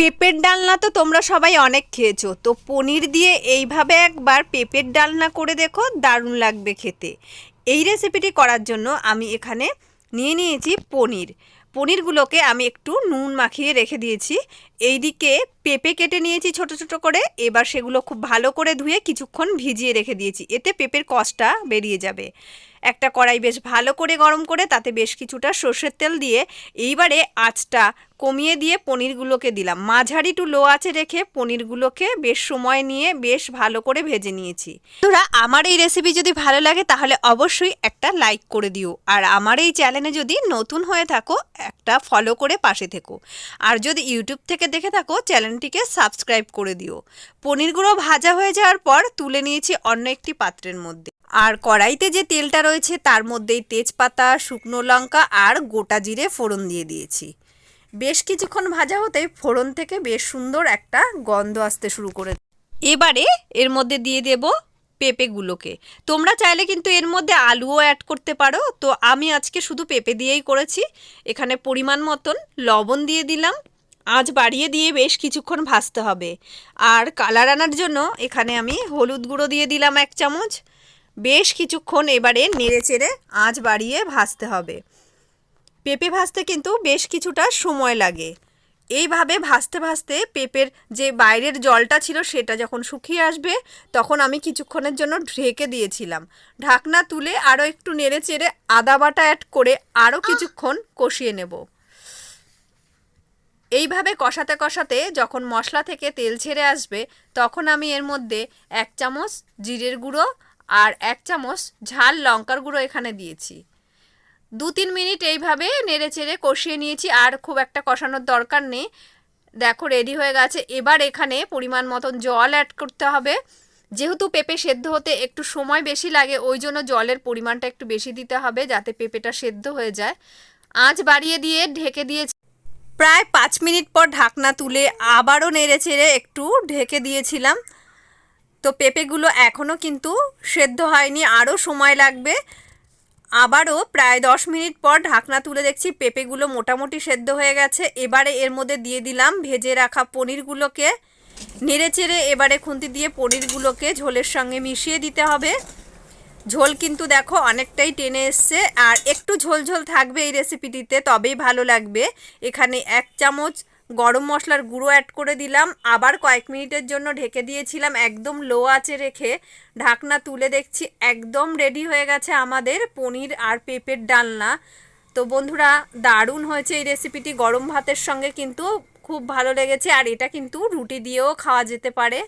পেঁপের ডালনা তো তোমরা সবাই অনেক খেয়েছো। তো পনির দিয়ে এইভাবে একবার পেঁপের ডালনা করে দেখো, দারুণ লাগবে খেতে। এই রেসিপিটি করার জন্য আমি এখানে নিয়ে নিয়েছি পনির। পনিরগুলোকে আমি একটু নুন মাখিয়ে রেখে দিয়েছি। এইদিকে পেঁপে কেটে নিয়েছি ছোট ছোট করে। এবার সেগুলো খুব ভালো করে ধুয়ে কিছুক্ষণ ভিজিয়ে রেখে দিয়েছি। এতে পেঁপের কষটা বেরিয়ে যাবে। একটা কড়াই বেশ ভালো করে গরম করে তাতে বেশ কিছুটা সর্ষের তেল দিয়ে এইবারে আঁচটা কমিয়ে দিয়ে পনিরগুলোকে দিলাম। মাঝারি টু লো আঁচে রেখে পনিরগুলোকে বেশ সময় নিয়ে বেশ ভালো করে ভেজে নিয়েছি। তোরা আমার এই রেসিপি যদি ভালো লাগে তাহলে অবশ্যই একটা লাইক করে দিও। আর আমার এই চ্যানেলে যদি নতুন হয়ে থাকো, একটা ফলো করে পাশে থেকো। আর যদি ইউটিউব থেকে দেখে থাকো চ্যানেলটিকে সাবস্ক্রাইব করে দিও। পনিরগুলো ভাজা হয়ে যাওয়ার পর তুলে নিয়েছি অন্য একটি পাত্রের মধ্যে। আর কড়াইতে যে তেলটা রয়েছে তার মধ্যেই তেজপাতা, শুকনো লঙ্কা আর গোটা জিরে ফোড়ন দিয়ে দিয়েছি। বেশ কিছুক্ষণ ভাজা হতেই ফোড়ন থেকে বেশ সুন্দর একটা গন্ধ আসতে শুরু করে এবারে এর মধ্যে দিয়ে দেব পেঁপেগুলোকে। তোমরা চাইলে কিন্তু এর মধ্যে আলুও অ্যাড করতে পারো। তো আমি আজকে শুধু পেঁপে দিয়েই করেছি। এখানে পরিমাণ মতন লবণ দিয়ে দিলাম। আঁচ বাড়িয়ে দিয়ে বেশ কিছুক্ষণ ভাজতে হবে। আর কালার আনার জন্য এখানে আমি হলুদ গুঁড়ো দিয়ে দিলাম এক চামচ। বেশ কিছুক্ষণ এবারে নেড়ে চেড়ে আঁচ বাড়িয়ে ভাজতে হবে। পেঁপে ভাজতে কিন্তু বেশ কিছুটা সময় লাগে। এইভাবে ভাজতে ভাজতে পেঁপের যে বাইরের জলটা ছিল সেটা যখন শুকিয়ে আসবে তখন আমি কিছুক্ষণের জন্য ঢেকে দিয়েছিলাম। ঢাকনা তুলে আরও একটু নেড়ে চেড়ে আদা বাটা অ্যাড করে আরও কিছুক্ষণ কষিয়ে নেব। এইভাবে কষাতে কষাতে যখন মশলা থেকে তেল ছেড়ে আসবে, তখন আমি এর মধ্যে এক চামচ জিরের গুঁড়ো আর এক চামচ ঝাল লঙ্কার গুঁড়ো এখানে দিয়েছি। দু তিন মিনিট এইভাবে নেড়ে চেড়ে কষিয়ে নিয়েছি, আর খুব একটা কষানোর দরকার নেই। দেখো রেডি হয়ে গেছে। এবার এখানে পরিমাণ মতন জল অ্যাড করতে হবে। যেহেতু পেঁপে সেদ্ধ হতে একটু সময় বেশি লাগে, ওই জন্য জলের পরিমাণটা একটু বেশি দিতে হবে যাতে পেঁপেটা সেদ্ধ হয়ে যায়। আঁচ বাড়িয়ে দিয়ে ঢেকে দিয়েছি। প্রায় পাঁচ মিনিট পর ঢাকনা তুলে আবারও নেড়ে চেড়ে একটু ঢেকে দিয়েছিলাম। তো পেঁপেগুলো এখনও কিন্তু সেদ্ধ হয়নি, আরও সময় লাগবে। আবারও প্রায় দশ মিনিট পর ঢাকনা তুলে দেখছি পেঁপেগুলো মোটামুটি সেদ্ধ হয়ে গেছে। এবারে এর মধ্যে দিয়ে দিলাম ভেজে রাখা পনিরগুলোকে। নেড়ে চেড়ে এবারে খুন্তি দিয়ে পনিরগুলোকে ঝোলের সঙ্গে মিশিয়ে দিতে হবে। ঝোল কিন্তু দেখো অনেকটাই টেনে এসছে। আর একটু ঝোল ঝোল থাকবে এই রেসিপিটিতে তবেই ভালো লাগবে। এখানে এক চামচ গরম মশলার গুঁড়ো অ্যাড করে দিলাম। আবার কয়েক মিনিটের জন্য ঢেকে দিয়েছিলাম একদম লো আঁচে রেখে। ঢাকনা তুলে দেখছি একদম রেডি হয়ে গেছে আমাদের পনির আর পেঁপের ডালনা। তো বন্ধুরা, দারুণ হয়েছে এই রেসিপিটি গরম ভাতের সঙ্গে কিন্তু খুব ভালো লেগেছে। আর এটা কিন্তু রুটি দিয়েও খাওয়া যেতে পারে।